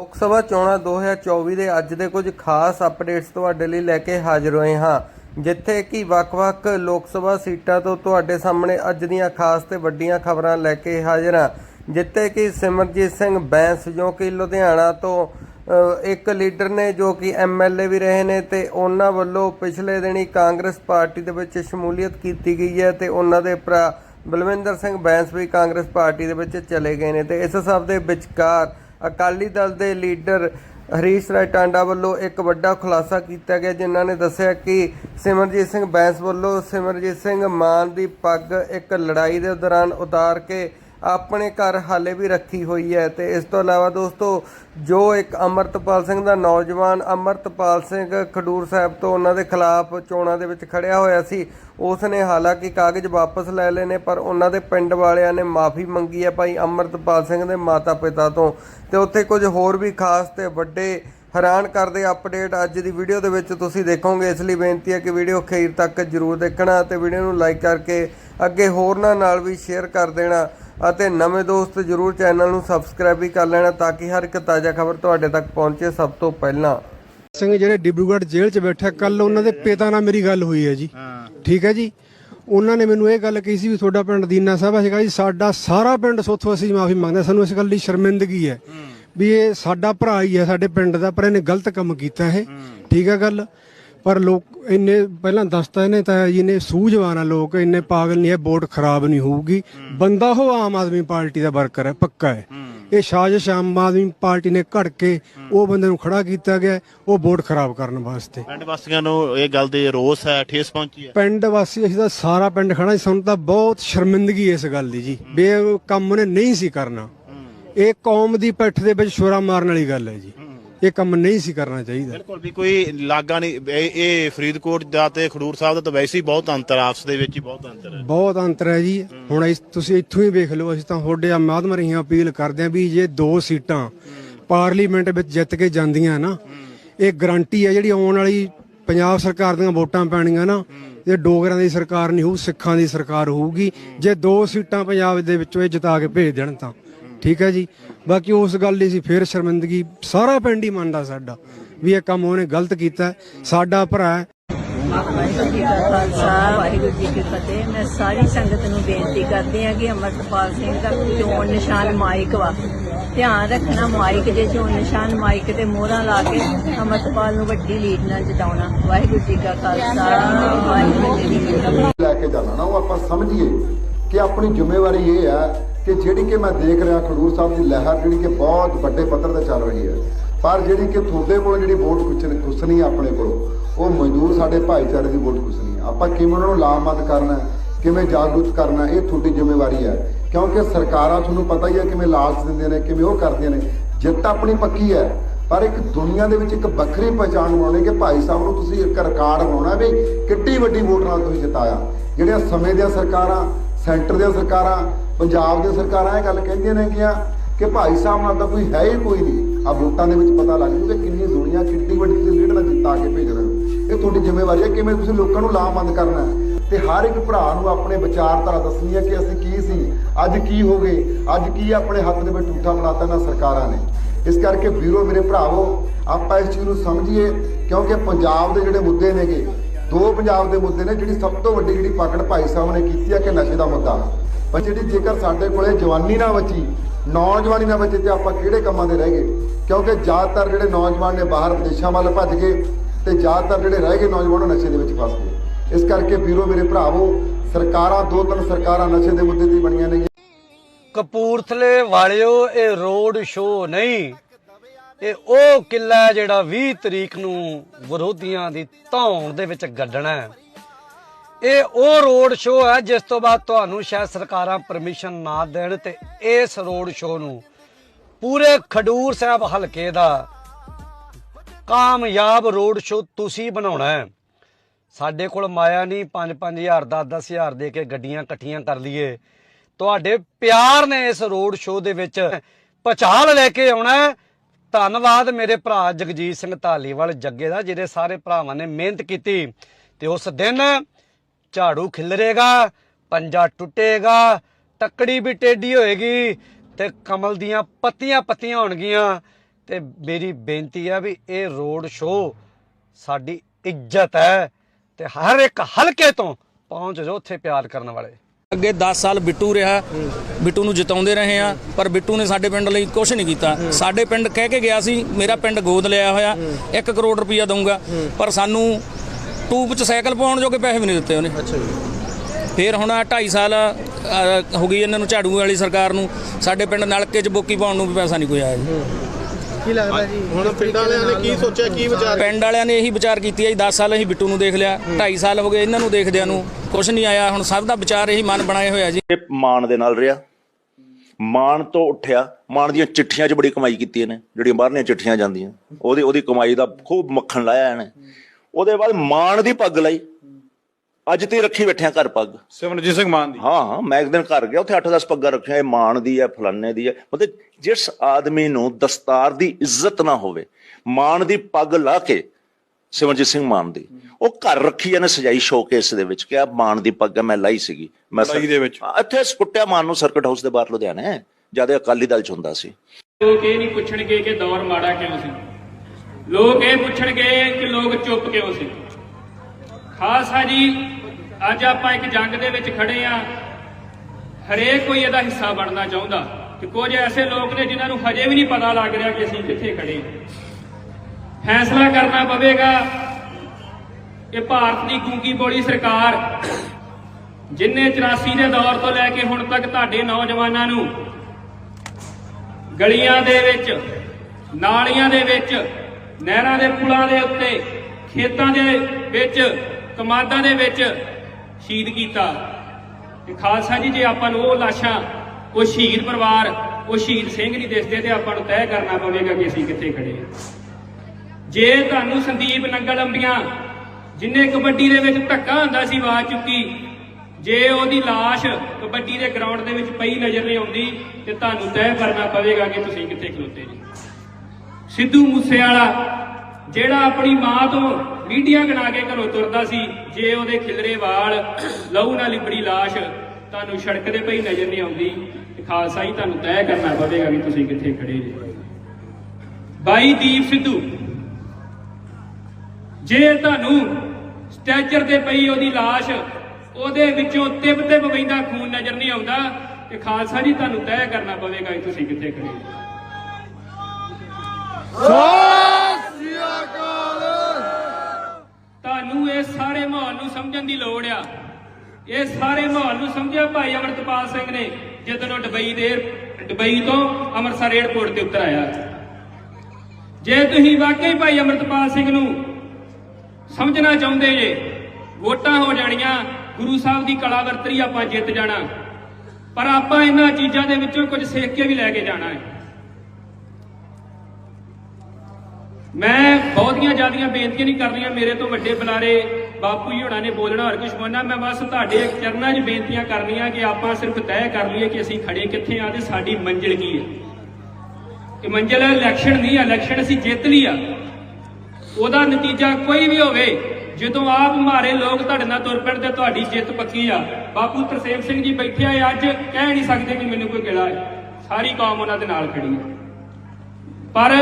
ਲੋਕ ਸਭਾ ਚੋਣਾਂ 2024 ਦੇ ਅੱਜ ਦੇ ਕੁਝ ਖਾਸ ਅਪਡੇਟਸ ਤੁਹਾਡੇ ਲਈ ਲੈ ਕੇ ਹਾਜ਼ਰ ਹੋਏ ਹਾਂ। ਜਿੱਥੇ ਕਿ ਵੱਖ-ਵੱਖ ਲੋਕ ਸਭਾ ਸੀਟਾਂ ਤੋਂ ਤੁਹਾਡੇ ਸਾਹਮਣੇ ਅੱਜ ਦੀਆਂ ਖਾਸ ਤੇ ਵੱਡੀਆਂ ਖਬਰਾਂ ਲੈ ਕੇ ਹਾਜ਼ਰ ਹਾਂ। ਜਿੱਥੇ ਕਿ ਸਿਮਰਜੀਤ ਸਿੰਘ ਬੈਂਸ, ਜੋ ਕਿ ਲੁਧਿਆਣਾ ਤੋਂ ਇੱਕ ਲੀਡਰ ਨੇ, ਜੋ ਕਿ ਐਮਐਲਏ ਵੀ ਰਹੇ ਨੇ ਤੇ ਉਹਨਾਂ ਵੱਲੋਂ ਪਿਛਲੇ ਦਿਨੀ ਕਾਂਗਰਸ ਪਾਰਟੀ ਦੇ ਵਿੱਚ ਸ਼ਮੂਲੀਅਤ ਕੀਤੀ ਗਈ ਹੈ ਤੇ ਉਹਨਾਂ ਦੇ ਭਰਾ ਬਲਵਿੰਦਰ ਸਿੰਘ ਬੈਂਸ ਵੀ ਕਾਂਗਰਸ ਪਾਰਟੀ ਦੇ ਵਿੱਚ ਚਲੇ ਗਏ ਨੇ ਤੇ ਇਸ ਸਭ ਦੇ ਵਿਚਕਾਰ ਅਕਾਲੀ ਦਲ ਦੇ ਲੀਡਰ ਹਰੀਸ਼ ਰਾਏ ਟਾਂਡਾ ਵੱਲੋਂ ਇੱਕ ਵੱਡਾ ਖੁਲਾਸਾ ਕੀਤਾ ਗਿਆ, ਜਿਨ੍ਹਾਂ ਨੇ ਦੱਸਿਆ ਕਿ ਸਿਮਰਜੀਤ ਸਿੰਘ ਬੈਂਸ ਵੱਲੋਂ ਸਿਮਰਜੀਤ ਸਿੰਘ ਮਾਨ ਦੀ ਪੱਗ ਇੱਕ ਲੜਾਈ ਦੇ ਦੌਰਾਨ ਉਤਾਰ ਕੇ ਆਪਣੇ ਘਰ ਹਾਲੇ ਵੀ ਰੱਖੀ ਹੋਈ ਹੈ ਤੇ ਇਸ ਤੋਂ ਇਲਾਵਾ ਦੋਸਤੋ, ਜੋ ਇੱਕ ਅਮਰਤਪਾਲ ਸਿੰਘ ਦਾ ਨੌਜਵਾਨ ਅਮਰਤਪਾਲ ਸਿੰਘ ਖਡੂਰ ਸਾਹਿਬ ਤੋਂ ਉਹਨਾਂ ਦੇ ਖਿਲਾਫ ਚੋਣਾਂ ਦੇ ਵਿੱਚ ਖੜਿਆ ਹੋਇਆ ਸੀ ਉਸ ਨੇ ਹਾਲਾਂਕਿ ਕਾਗਜ਼ ਵਾਪਸ ਲੈ ਲਏ ਨੇ, ਪਰ ਉਹਨਾਂ ਦੇ ਪਿੰਡ ਵਾਲਿਆਂ ਨੇ ਮਾਫੀ ਮੰਗੀ ਹੈ ਭਾਈ ਅਮਰਤਪਾਲ ਸਿੰਘ ਦੇ ਮਾਤਾ-ਪਿਤਾ ਤੋਂ। ਤੇ ਉੱਥੇ ਕੁਝ ਹੋਰ ਵੀ ਖਾਸ ਤੇ ਵੱਡੇ ਹੈਰਾਨ ਕਰਦੇ ਅਪਡੇਟ ਅੱਜ ਦੀ ਵੀਡੀਓ ਦੇ ਵਿੱਚ ਤੁਸੀਂ ਦੇਖੋਗੇ। ਇਸ ਲਈ ਬੇਨਤੀ ਹੈ ਕਿ ਵੀਡੀਓ ਅਖੀਰ ਤੱਕ ਜਰੂਰ ਦੇਖਣਾ ਤੇ ਵੀਡੀਓ ਨੂੰ ਲਾਈਕ ਕਰਕੇ ਅੱਗੇ ਹੋਰਨਾਂ ਨਾਲ ਵੀ ਸ਼ੇਅਰ ਕਰ ਦੇਣਾ। ਅਤੇ ਨਵੇਂ ਦੋਸਤ ਜਰੂਰ ਚੈਨਲ ਨੂੰ ਸਬਸਕ੍ਰਾਈਬ ਵੀ ਕਰ ਲੈਣਾ ਤਾਂ ਕਿ ਹਰ ਇੱਕ ਤਾਜ਼ਾ ਖਬਰ ਤੁਹਾਡੇ ਤੱਕ ਪਹੁੰਚੇ ਸਭ ਤੋਂ ਪਹਿਲਾਂ। ਸਿੰਘ ਜਿਹੜੇ ਡਿਬਰੂਗੜ੍ਹ ਜੇਲ੍ਹ 'ਚ ਬੈਠਾ ਕੱਲ ਉਹਨਾਂ ਦੇ ਪਿਤਾ ਨਾਲ ਮੇਰੀ ਗੱਲ ਹੋਈ ਹੈ ਜੀ। ਠੀਕ ਹੈ ਜੀ? ਉਹਨਾਂ ਨੇ ਮੈਨੂੰ ਇਹ ਗੱਲ ਕਹੀ ਸੀ ਵੀ ਤੁਹਾਡਾ ਪਿੰਡ ਦੀਨਾ ਸਾਹਿਬ ਹੈਗਾ ਜੀ ਸਾਡਾ ਸਾਰਾ ਪਿੰਡ ਸੋਥੋਂ ਅਸੀਂ ਮਾਫੀ ਮੰਗਦੇ। ਸਾਨੂੰ ਇਸ ਗੱਲ ਦੀ ਸ਼ਰਮਿੰਦਗੀ ਹੈ ਵੀ ਇਹ ਸਾਡਾ ਭਰਾ ਹੀ ਹੈ ਸਾਡੇ ਪਿੰਡ ਦਾ ਪਰ ਇਹਨੇ ਗਲਤ ਕੰਮ ਕੀਤਾ ਇਹ। ਠੀਕ ਹੈ ਗੱਲ? ਪਰ ਲੋਕ ਇੰਨੇ ਪਹਿਲਾਂ ਦੱਸਤਾ ਇਹਨੇ ਤਾਂ ਜੀ ਨੇ ਸੂਝਵਾਨ ਆ ਲੋਕ ਇੰਨੇ ਪਾਗਲ ਨਹੀਂ ਹੈ ਵੋਟ ਖਰਾਬ ਨਹੀਂ ਹੋਊਗੀ। ਬੰਦਾ ਉਹ ਆਮ ਆਦਮੀ ਪਾਰਟੀ ਦਾ ਵਰਕਰ ਹੈ ਪੱਕਾ ਹੈ। ਇਹ ਸਾਜ਼ਿਸ਼ ਆਮ ਆਦਮੀ ਪਾਰਟੀ ਨੇ ਘੜ ਕੇ ਉਹ ਬੰਦੇ ਨੂੰ ਖੜਾ ਕੀਤਾ ਗਿਆ ਉਹ ਵੋਟ ਖਰਾਬ ਕਰਨ ਵਾਸਤੇ। ਪਿੰਡ ਵਾਸੀਆਂ ਨੂੰ ਇਹ ਗੱਲ ਦੇ ਰੋਸ ਹੈ ਠੇਸ ਪਹੁੰਚੀ ਹੈ। ਪਿੰਡ ਵਾਸੀ ਅਸੀਂ ਤਾਂ ਸਾਰਾ ਪਿੰਡ ਖੜਾ ਸੀ ਸਾਨੂੰ ਤਾਂ ਬਹੁਤ ਸ਼ਰਮਿੰਦਗੀ ਇਸ ਗੱਲ ਦੀ ਜੀ ਵੀ ਇਹ ਕੰਮ ਉਹਨੇ ਨਹੀਂ ਸੀ ਕਰਨਾ। ਇਹ ਕੌਮ ਦੀ ਪਿੱਠ ਦੇ ਵਿੱਚ ਛੁਰਾ ਮਾਰਨ ਵਾਲੀ ਗੱਲ ਹੈ ਜੀ। ਇਹ ਕੰਮ ਨਹੀਂ ਸੀ ਕਰਨਾ ਚਾਹੀਦਾ। ਬਿਲਕੁਲ ਵੀ ਕੋਈ ਲਾਗਾ ਨਹੀਂ ਇਹ ਇਹ ਫਰੀਦਕੋਟ ਦਾ ਤੇ ਖਡੂਰ ਸਾਹਿਬ ਦਾ ਤਾਂ ਵੈਸੇ ਹੀ ਬਹੁਤ ਅੰਤਰ ਆਪਸ ਦੇ ਵਿੱਚ ਹੀ ਬਹੁਤ ਅੰਤਰ ਹੈ ਬਹੁਤ ਅੰਤਰ ਹੈ ਜੀ। ਹੁਣ ਇਸ- ਤੁਸੀਂ ਇੱਥੋਂ ਹੀ ਵੇਖ ਲਓ ਅਸੀਂ ਤਾਂ ਤੁਹਾਡੇ ਆ ਮਾਧਮ ਰਹੀਆਂ ਅਪੀਲ ਕਰਦੇ ਹਾਂ ਵੀ ਜੇ ਦੋ ਸੀਟਾਂ ਪਾਰਲੀਮੈਂਟ ਵਿੱਚ ਜਿੱਤ ਕੇ ਜਾਂਦੀਆਂ ਨਾ ਇਹ ਗਾਰੰਟੀ ਹੈ ਜਿਹੜੀ ਆਉਣ ਵਾਲੀ ਪੰਜਾਬ ਸਰਕਾਰ ਦੀਆਂ ਵੋਟਾਂ ਪੈਣੀਆਂ ਨਾ ਇਹ ਡੋਗਰਾਂ ਦੀ ਸਰਕਾਰ ਨਹੀਂ ਹੋਊ ਸਿੱਖਾਂ ਦੀ ਸਰਕਾਰ ਹੋਊਗੀ। ਜੇ ਦੋ ਸੀਟਾਂ ਪੰਜਾਬ ਦੇ ਵਿੱਚੋਂ ਇਹ ਜਿਤਾ ਕੇ ਭੇਜ ਦੇਣ ਤਾਂ। ਠੀਕ ਹੈ ਜੀ? ਬਾਕੀ ਉਸ ਗੱਲ ਦੀ ਸੀ ਫੇਰ ਸ਼ਰਮਿੰਦਗੀ ਸਾਰਾ ਪਿੰਡ ਹੀ ਮੰਨਦਾ ਸਾਡਾ ਵੀ ਇਹ ਕੰਮ ਉਹਨੇ ਗਲਤ ਕੀਤਾ। ਹੈ। ਸਾਡਾ ਭਰਾ ਹੈ। ਵਾਹਿਗੁਰੂ ਜੀ ਕਾ ਖਾਲਸਾ ਵਾਹਿਗੁਰੂ ਜੀ ਕੀ ਫਤਿਹ। ਮੈਂ ਸਾਰੀ ਸੰਗਤ ਨੂੰ ਬੇਨਤੀ ਕਰਦੀ ਹਾਂ ਕਿ ਅਮਰਤਪਾਲ ਸਿੰਘ ਦਾ ਚੋਣ ਨਿਸ਼ਾਨ ਮਾਈਕ ਵਾ। ਧਿਆਨ ਰੱਖਣਾ ਮਾਈਕ ਜੇ ਚੋਣ ਨਿਸ਼ਾਨ ਮਾਈਕ ਤੇ ਮੋਹਰਾਂ ਲਾ ਕੇ ਅਮਰਤਪਾਲ ਨੂੰ ਵੱਡੀ ਲੀਡ ਨਾਲ ਜਿਤਾਉਣਾ। ਵਾਹਿਗੁਰੂ ਜੀ ਕਾ ਖਾਲਸਾ ਵਾਹਿਗੁਰੂ ਜੀ ਕੀ ਫਤਿਹ। ਲੈ ਕੇ ਜਾਣਾ ਨਾ ਉਹ ਆਪਾਂ ਸਮਝੀਏ ਕਿ ਆਪਣੀ ਜ਼ਿੰਮੇਵਾਰੀ ਇਹ ਹੈ ਕਿ ਜਿਹੜੀ ਕਿ ਮੈਂ ਦੇਖ ਰਿਹਾ ਖਡੂਰ ਸਾਹਿਬ ਦੀ ਲਹਿਰ ਜਿਹੜੀ ਕਿ ਬਹੁਤ ਵੱਡੇ ਪੱਧਰ ਤੇ ਚੱਲ ਰਹੀ ਹੈ। ਪਰ ਜਿਹੜੀ ਕਿ ਤੁਹਾਡੇ ਕੋਲ ਜਿਹੜੀ ਵੋਟ ਖੁੱਚਣ ਖੁੱਸਣੀ ਹੈ ਆਪਣੇ ਕੋਲ, ਉਹ ਮਜ਼ਦੂਰ ਸਾਡੇ ਭਾਈਚਾਰੇ ਦੀ ਵੋਟ ਖੁੱਸਣੀ ਹੈ। ਆਪਾਂ ਕਿਵੇਂ ਉਹਨਾਂ ਨੂੰ ਲਾਮਬੰਦ ਕਰਨਾ ਕਿਵੇਂ ਜਾਗਰੂਕ ਕਰਨਾ ਇਹ ਤੁਹਾਡੀ ਜ਼ਿੰਮੇਵਾਰੀ ਹੈ। ਕਿਉਂਕਿ ਸਰਕਾਰਾਂ ਤੁਹਾਨੂੰ ਪਤਾ ਹੀ ਹੈ ਕਿਵੇਂ ਲਾਲਚ ਦਿੰਦੀਆਂ ਨੇ, ਕਿਵੇਂ ਉਹ ਕਰਦੀਆਂ ਨੇ। ਜਿੱਤ ਆਪਣੀ ਪੱਕੀ ਹੈ, ਪਰ ਇੱਕ ਦੁਨੀਆ ਦੇ ਵਿੱਚ ਇੱਕ ਵੱਖਰੀ ਪਛਾਣ ਬਣਾਉਣੀ ਕਿ ਭਾਈ ਸਾਹਿਬ ਨੂੰ ਤੁਸੀਂ ਇੱਕ ਰਿਕਾਰਡ ਬਣਾਉਣਾ ਵੀ ਕਿੱਡੀ ਵੱਡੀ ਵੋਟ ਨਾਲ ਤੁਸੀਂ ਜਿਤਾਇਆ। ਜਿਹੜੀਆਂ ਸਮੇਂ ਦੀਆਂ ਸਰਕਾਰਾਂ, ਸੈਂਟਰ ਦੀਆਂ ਸਰਕਾਰਾਂ ਪੰਜਾਬ ਦੀਆਂ ਸਰਕਾਰਾਂ ਇਹ ਗੱਲ ਕਹਿੰਦੀਆਂ ਨੇ ਕਿ ਭਾਈ ਸਾਹਿਬ ਨਾਲ ਤਾਂ ਕੋਈ ਹੈ ਹੀ ਕੋਈ ਨਹੀਂ। ਆ ਵੋਟਾਂ ਦੇ ਵਿੱਚ ਪਤਾ ਲੱਗ ਜੂ ਕਿੰਨੀ ਦੁਨੀਆ ਕਿੱਡੀ ਵੱਡੀ ਤੁਸੀਂ ਲੀਡ ਨਾਲ ਜਿੱਤਾ ਕੇ ਭੇਜ ਰਹੇ ਇਹ ਤੁਹਾਡੀ ਜ਼ਿੰਮੇਵਾਰੀ ਹੈ ਕਿਵੇਂ ਤੁਸੀਂ ਲੋਕਾਂ ਨੂੰ ਲਾਮਬੰਦ ਕਰਨਾ ਹੈ। ਤੇ ਹਰ ਇੱਕ ਭਰਾ ਨੂੰ ਆਪਣੇ ਵਿਚਾਰਧਾਰਾ ਦੱਸਣੀ ਹੈ ਕਿ ਅਸੀਂ ਕੀ ਸੀ, ਅੱਜ ਕੀ ਹੋ ਗਏ, ਅੱਜ ਕੀ ਆਪਣੇ ਹੱਥ ਦੇ ਵਿੱਚ ਝੂਠਾ ਬਣਾਤਾ ਨਾ ਸਰਕਾਰਾਂ ਨੇ। ਇਸ ਕਰਕੇ ਵੀਰੋ, ਮੇਰੇ ਭਰਾਵੋ, ਆਪਾਂ ਇਸ ਚੀਜ਼ ਨੂੰ ਸਮਝੀਏ, ਕਿਉਂਕਿ ਪੰਜਾਬ ਦੇ ਜਿਹੜੇ ਮੁੱਦੇ ਨੇਗੇ, ਦੋ ਪੰਜਾਬ ਦੇ ਮੁੱਦੇ ਨੇ, ਜਿਹੜੀ ਸਭ ਤੋਂ ਵੱਡੀ ਜਿਹੜੀ ਪਕੜ ਭਾਈ ਸਾਹਿਬ ਨੇ ਕੀਤੀ ਹੈ ਕਿ ਨਸ਼ੇ ਦਾ ਮੁੱਦਾ। ਪਰ ਜਿਹੜੀ ਜੇਕਰ ਸਾਡੇ ਕੋਲੇ ਜਵਾਨੀ ਨਾ ਬਚੀ, ਨੌਜਵਾਨੀ ਨਾ ਬਚੇ ਤੇ ਆਪਾਂ ਕਿਹੜੇ ਕੰਮਾਂ ਦੇ ਰਹਿ ਗਏ? ਕਿਉਂਕਿ ਜ਼ਿਆਦਾਤਰ ਜਿਹੜੇ ਨੌਜਵਾਨ ਨੇ ਬਾਹਰ ਵਿਦੇਸ਼ਾਂ ਵੱਲ ਭੱਜ ਗਏ ਤੇ ਜ਼ਿਆਦਾਤਰ ਜਿਹੜੇ ਰਹਿ ਗਏ ਨੌਜਵਾਨ ਉਹ ਨਸ਼ੇ ਦੇ ਵਿੱਚ ਫਸ ਗਏ। ਇਸ ਕਰਕੇ ਵੀਰੋ, ਮੇਰੇ ਭਰਾਵੋ, ਸਰਕਾਰਾਂ, ਦੋ ਤਿੰਨ ਸਰਕਾਰਾਂ ਨਸ਼ੇ ਦੇ ਮੁੱਦੇ ਤੇ ਬਣੀਆਂ ਨੇ। ਕਪੂਰਥਲੇ ਵਾਲਿਓ, ਇਹ ਰੋਡ ਸ਼ੋ ਨਹੀਂ। ਇਹ ਉਹ ਕਿੱਲਾ ਜਿਹੜਾ 20 ਤਰੀਕ ਨੂੰ ਵਿਰੋਧੀਆਂ ਦੀ ਧੌਣ ਦੇ ਵਿੱਚ ਗੱਡਣਾ ਹੈ। ਇਹ ਉਹ ਰੋਡ ਸ਼ੋਅ ਹੈ ਜਿਸ ਤੋਂ ਬਾਅਦ ਤੁਹਾਨੂੰ ਸ਼ਾਇਦ ਸਰਕਾਰਾਂ ਪਰਮਿਸ਼ਨ ਨਾ ਦੇਣ ਤੇ ਇਸ ਰੋਡ ਸ਼ੋਅ ਨੂੰ ਪੂਰੇ ਖਡੂਰ ਸਾਹਿਬ ਹਲਕੇ ਦਾ ਕਾਮਯਾਬ ਰੋਡ ਸ਼ੋਅ ਤੁਸੀਂ ਬਣਾਉਣਾ ਹੈ। ਸਾਡੇ ਕੋਲ ਮਾਇਆ ਨਹੀਂ 5-5000 10-10000 ਦੇ ਕੇ ਗੱਡੀਆਂ ਇਕੱਠੀਆਂ ਕਰ ਲਈਏ। ਤੁਹਾਡੇ ਪਿਆਰ ਨੇ ਇਸ ਰੋਡ ਸ਼ੋਅ ਦੇ ਵਿੱਚ ਪਛਾਲ ਲੈ ਕੇ ਆਉਣਾ ਹੈ। ਧੰਨਵਾਦ ਮੇਰੇ ਭਰਾ ਜਗਜੀਤ ਸਿੰਘ ਧਾਲੀਵਾਲ ਜੱਗੇ ਦਾ ਜਿਹੜੇ ਸਾਰੇ ਭਰਾਵਾਂ ਨੇ ਮਿਹਨਤ ਕੀਤੀ। ਤੇ ਉਸ ਦਿਨ ਝਾੜੂ ਖਿਲਰੇਗਾ, ਪੰਜਾ ਟੁੱਟੇਗਾ ਟੱਕੜੀ ਵੀ ਟੇਢੀ ਹੋਏਗੀ ਤੇ ਕਮਲ ਦੀਆਂ ਪੱਤੀਆਂ ਪੱਤੀਆਂ ਹੋਣਗੀਆਂ। ਤੇ ਮੇਰੀ ਬੇਨਤੀ ਆ ਵੀ ਇਹ ਰੋਡ ਸ਼ੋਅ ਸਾਡੀ ਇੱਜ਼ਤ ਹੈ ਤੇ ਹਰ ਇੱਕ ਹਲਕੇ ਤੋਂ ਪਹੁੰਚ ਜਾਓ ਉੱਥੇ ਪਿਆਰ ਕਰਨ ਵਾਲੇ। ਅੱਗੇ 10 ਸਾਲ ਬਿੱਟੂ ਰਿਹਾ, ਬਿੱਟੂ ਨੂੰ ਜਿਤਾਉਂਦੇ ਰਹੇ ਆ ਪਰ ਬਿੱਟੂ ਨੇ ਸਾਡੇ ਪਿੰਡ ਲਈ ਕੁਝ ਨਹੀਂ ਕੀਤਾ। ਸਾਡੇ ਪਿੰਡ ਕਹਿ ਕੇ ਗਿਆ ਸੀ, ਮੇਰਾ ਪਿੰਡ ਗੋਦ ਲਿਆ ਹੋਇਆ 1 ਕਰੋੜ ਰੁਪਈਆ ਦਊਂਗਾ, ਪਰ ਸਾਨੂੰ ਟੂਬ 'ਚ ਸਾਈਕਲ ਪਾਉਣ ਜੋਗੇ ਪੈਸੇ ਵੀ ਨਹੀਂ ਦਿੱਤੇ ਉਹਨੇ। ਅੱਛਾ ਜੀ। ਫਿਰ ਹੁਣ 2.5 ਸਾਲ ਹੋ ਗਈ ਇਹਨਾਂ ਨੂੰ ਝਾੜੂ ਵਾਲੀ ਸਰਕਾਰ ਨੂੰ। ਸਾਡੇ ਪਿੰਡ ਨਲਕੇ 'ਚ ਬੋਕੀ ਪਾਉਣ ਨੂੰ ਵੀ ਪੈਸਾ ਨਹੀਂ ਕੋਈ ਆਇਆ ਜੀ। ਹੁਣ ਪਿੰਡ ਵਾਲਿਆਂ ਨੇ ਕੀ ਸੋਚਿਆ ਕੀ ਵਿਚਾਰ? ਪਿੰਡ ਵਾਲਿਆਂ ਨੇ ਇਹੀ ਵਿਚਾਰ ਕੀਤੀ ਹੈ ਜੀ 10 ਸਾਲ ਅਸੀਂ ਬਿੱਟੂ ਨੂੰ ਦੇਖ ਲਿਆ 2.5 ਸਾਲ ਹੋ ਗਏ ਇਹਨਾਂ ਨੂੰ ਦੇਖਦਿਆਂ ਨੂੰ ਕੁਝ ਨਹੀਂ ਆਇਆ ਹੁਣ ਸਭ ਦਾ ਵਿਚਾਰ ਇਹੀ ਮਨ ਬਣਾਏ ਹੋਇਆ ਜੀ। ਇਹ ਮਾਨ ਦੇ ਨਾਲ ਰਿਹਾ। ਮਾਨ ਤੋਂ ਉੱਠਿਆ ਮਾਨ ਦੀਆਂ ਚਿੱਠੀਆਂ 'ਚ ਬੜੀ ਕਮਾਈ ਕੀਤੀ ਇਹਨੇ ਜਿਹੜੀਆਂ ਬਾਹਰਲੀਆਂ ਚਿੱਠੀਆਂ ਜਾਂਦੀਆਂ। ਉਹਦੀ ਉਹਦੀ ਕਮਾਈ ਦਾ ਖੂਬ ਮੱਖਣ ਲਾਇਆ ਇਹਨੇ। ਉਹਦੇ ਬਾਅਦ ਮਾਨ ਦੀ ਪੱਗ ਲਈ। ਅੱਜ ਤੇ ਰੱਖੀ ਬੈਠਿਆ ਘਰ ਪੱਗ। ਸਿਮਰਜੀਤ ਸਿੰਘ ਮਾਨ ਦੀ। ਹਾਂ ਮੈਂ ਇੱਕ ਦਿਨ ਘਰ ਗਿਆ ਉੱਥੇ 8-10 ਪੱਗਾਂ ਰੱਖੀਆਂ ਇਹ ਮਾਨ ਦੀ ਹੈ ਫਲਾਨੇ ਦੀ ਹੈ। ਮਤਲਬ ਜਿਸ ਆਦਮੀ ਨੂੰ ਦਸਤਾਰ ਦੀ ਇੱਜ਼ਤ ਨਾ ਹੋਵੇ ਮਾਨ ਦੀ ਪੱਗ ਲਾ ਕੇ ਸਿਮਰਜੀਤ ਸਿੰਘ ਮਾਨ ਦੀ। ਉਹ ਘਰ ਰੱਖੀ ਇਹਨੇ ਸਜਾਈ ਸ਼ੋਕੇਸ ਦੇ ਵਿੱਚ ਕਿ ਆ ਮਾਨ ਦੀ ਪੱਗ ਹੈ, ਮੈਂ ਲਾਈ ਸੀਗੀ। ਮੈਂ ਲਾਈ ਦੇ ਵਿੱਚ। ਇੱਥੇ ਸਕੁੱਟਿਆ ਮਾਨ ਨੂੰ ਸਰਕਟ ਹਾਊਸ ਦੇ ਬਾਹਰ ਲੁਧਿਆਣੇ ਜਦ ਅਕਾਲੀ ਦਲ ਚ ਹੁੰਦਾ ਸੀ। ਲੋਕ ਇਹ ਨਹੀਂ ਪੁੱਛਣਗੇ ਕਿ ਦੌਰ ਮਾੜਾ ਕਿਉਂ ਸੀ? ਲੋਕ ਇਹ ਪੁੱਛਣਗੇ ਕਿ ਲੋਕ ਚੁੱਪ ਕਿਉਂ ਸੀ? ਖਾਲਸਾ ਜੀ, ਅੱਜ ਆਪਾਂ ਇੱਕ ਜੰਗ ਦੇ ਵਿੱਚ ਖੜੇ ਆ। ਹਰੇਕ ਕੋਈ ਇਹਦਾ ਹਿੱਸਾ ਬਣਨਾ ਚਾਹੁੰਦਾ ਕਿ ਕੁਝ ਐਸੇ ਲੋਕ ਨੇ ਜਿਨ੍ਹਾਂ ਨੂੰ ਹਜੇ ਵੀ ਨਹੀਂ ਪਤਾ ਲੱਗ ਰਿਹਾ ਕਿ ਅਸੀਂ ਕਿੱਥੇ ਖੜੇ ਫੈਸਲਾ ਕਰਨਾ ਪਵੇਗਾ ਕਿ ਭਾਰਤ ਦੀ ਗੂੰਗੀ ਬੋਲੀ ਸਰਕਾਰ ਜਿਨੇ 84 ਦੇ ਦੌਰ ਤੋਂ ਲੈ ਕੇ ਹੁਣ ਤੱਕ ਤੁਹਾਡੇ ਨੌਜਵਾਨਾਂ ਨੂੰ ਗਲੀਆਂ ਦੇ ਵਿੱਚ, ਨਾਲੀਆਂ ਦੇ ਵਿੱਚ ਨਹਿਰਾਂ ਦੇ ਪੁਲਾਂ ਦੇ ਉੱਤੇ, ਖੇਤਾਂ ਦੇ ਵਿੱਚ, ਕਮਾਦਾਂ ਦੇ ਵਿੱਚ ਸ਼ਹੀਦ ਕੀਤਾ। ਤੇ ਖਾਲਸਾ ਜੀ, ਜੇ ਆਪਾਂ ਨੂੰ ਉਹ ਲਾਸ਼ਾਂ, ਉਹ ਸ਼ਹੀਦ ਪਰਿਵਾਰ, ਉਹ ਸ਼ਹੀਦ ਸਿੰਘ ਨਹੀਂ ਦਿਸਦੇ ਤੇ ਆਪਾਂ ਨੂੰ ਤੈਅ ਕਰਨਾ ਪਵੇਗਾ ਕਿ ਅਸੀਂ ਕਿੱਥੇ ਖੜੇ ਹਾਂ। ਜੇ ਤੁਹਾਨੂੰ ਸੰਦੀਪ ਨੰਗਲ ਅੰਬੀਆਂ, ਜਿੰਨੇ ਕਬੱਡੀ ਦੇ ਵਿੱਚ ਧੱਕਾ ਹੁੰਦਾ ਸੀ ਆਵਾਜ਼ ਚੁੱਕੀ, ਜੇ ਉਹਦੀ ਲਾਸ਼ ਕਬੱਡੀ ਦੇ ਗਰਾਊਂਡ ਦੇ ਵਿੱਚ ਪਈ ਨਜ਼ਰ ਨਹੀਂ ਆਉਂਦੀ, ਤੇ ਤੁਹਾਨੂੰ ਤੈਅ ਕਰਨਾ ਪਵੇਗਾ ਕਿ ਤੁਸੀਂ ਕਿੱਥੇ ਖਲੋਤੇ ਜੀ। ਸਿੱਧੂ ਮੂਸੇਵਾਲਾ, ਜਿਹੜਾ ਆਪਣੀ ਮਾਂ ਤੋਂ ਮੀਡੀਆ ਗਣਾ ਕੇ ਘਰੋਂ ਤੁਰਦਾ ਸੀ, ਜੇ ਉਹਦੇ ਖਿਲਰੇ ਵਾਲ ਲਹੂ ਨਾਲ ਲਿਬੜੀ ਲਾਸ਼ ਤੁਹਾਨੂੰ ਸੜਕ ਤੇ ਪਈ ਨਜ਼ਰ ਨਹੀਂ ਆਉਂਦੀ ਖਾਲਸਾ ਹੀ ਤੁਹਾਨੂੰ ਤੈਅ ਕਰਨਾ ਪਵੇਗਾ ਕਿ ਤੁਸੀਂ ਕਿੱਥੇ ਖੜੇ ਜੀ। ਬਾਈ ਦੀਪ ਸਿੱਧੂ, ਜੇ ਤੁਹਾਨੂੰ ਸਟੈਚਰ ਤੇ ਪਈ ਉਹਦੀ ਲਾਸ਼ ਉਹਦੇ ਵਿੱਚੋਂ ਤਿਬ ਤਿਬ ਵਹਿੰਦਾ ਖੂਨ ਨਜ਼ਰ ਨਹੀਂ ਆਉਂਦਾ, ਤੇ ਖਾਲਸਾ ਜੀ ਤੁਹਾਨੂੰ ਤੈਅ ਕਰਨਾ ਪਵੇਗਾ ਵੀ ਤੁਸੀਂ ਕਿੱਥੇ ਖੜੇ ਤੁਹਾਨੂੰ ਇਹ ਸਾਰੇ ਮਾਹੌਲ ਨੂੰ ਸਮਝਣ ਦੀ ਲੋੜ ਆ। ਇਹ ਸਾਰੇ ਮਾਹੌਲ ਨੂੰ ਸਮਝਿਆ ਭਾਈ ਅਮਰਤਪਾਲ ਸਿੰਘ ਨੇ, ਜਦੋਂ ਉਹ ਦੁਬਈ ਦੇ ਦੁਬਈ ਤੋਂ ਅੰਮ੍ਰਿਤਸਰ ਏਅਰਪੋਰਟ ਤੇ ਉਤਰ ਆਇਆ। ਜੇ ਤੁਸੀਂ ਵਾਕਈ ਭਾਈ ਅਮਰਤਪਾਲ ਸਿੰਘ ਨੂੰ ਸਮਝਣਾ ਚਾਹੁੰਦੇ ਜੇ, ਵੋਟਾਂ ਹੋ ਜਾਣੀਆਂ, ਗੁਰੂ ਸਾਹਿਬ ਦੀ ਕਲਾ ਵਰਤਰੀ ਆਪਾਂ ਜਿੱਤ ਜਾਣਾ। ਪਰ ਆਪਾਂ ਇਹਨਾਂ ਚੀਜ਼ਾਂ ਦੇ ਵਿੱਚੋਂ ਕੁਝ ਸਿੱਖ ਕੇ ਵੀ ਲੈ ਕੇ ਜਾਣਾ ਹੈ। ਮੈਂ ਬਹੁਤੀਆਂ ਜਿਆਦੀਆਂ ਬੇਨਤੀਆਂ ਨਹੀਂ ਕਰਨੀਆਂ। ਮੇਰੇ ਤੋਂ ਵੱਡੇ ਬੁਲਾਰੇ ਬਾਪੂ ਜੀ ਹੋਣਾ ਨੇ ਬੋਲਣਾ, ਹਰ ਕੁਝ ਬੋਲਣਾ। ਮੈਂ ਬਸ ਤੁਹਾਡੇ ਚਰਨਾਂ 'ਚ ਬੇਨਤੀਆਂ ਕਰਨੀਆਂ ਕਿ ਆਪਾਂ ਸਿਰਫ ਤੈਅ ਕਰ ਲਈਏ ਕਿ ਅਸੀਂ ਖੜੇ ਕਿੱਥੇ ਆ ਤੇ ਸਾਡੀ ਮੰਜ਼ਿਲ ਕੀ ਹੈ। ਕਿ ਮੰਜ਼ਿਲ ਇਲੈਕਸ਼ਨ ਨਹੀਂ ਇਲੈਕਸ਼ਨ ਅਸੀਂ ਜਿੱਤ ਲਈ ਆ। ਉਹਦਾ ਨਤੀਜਾ ਕੋਈ ਵੀ ਹੋਵੇ, ਜਦੋਂ ਆਪ ਮਾਰੇ ਲੋਕ ਤੁਹਾਡੇ ਨਾਲ ਤੁਰ ਪੈਣ ਤੇ ਤੁਹਾਡੀ ਜਿੱਤ ਪੱਕੀ ਆ। ਬਾਪੂ ਤਰਸੇਮ ਸਿੰਘ ਜੀ ਬੈਠੇ ਆ ਅੱਜ ਕਹਿ ਨਹੀਂ ਸਕਦੇ ਕਿ ਮੈਨੂੰ ਕੋਈ ਗਿਲਾ ਹੈ। ਸਾਰੀ ਕੌਮ ਉਹਨਾਂ ਦੇ ਨਾਲ ਖੜੀ ਹੈ ਪਰ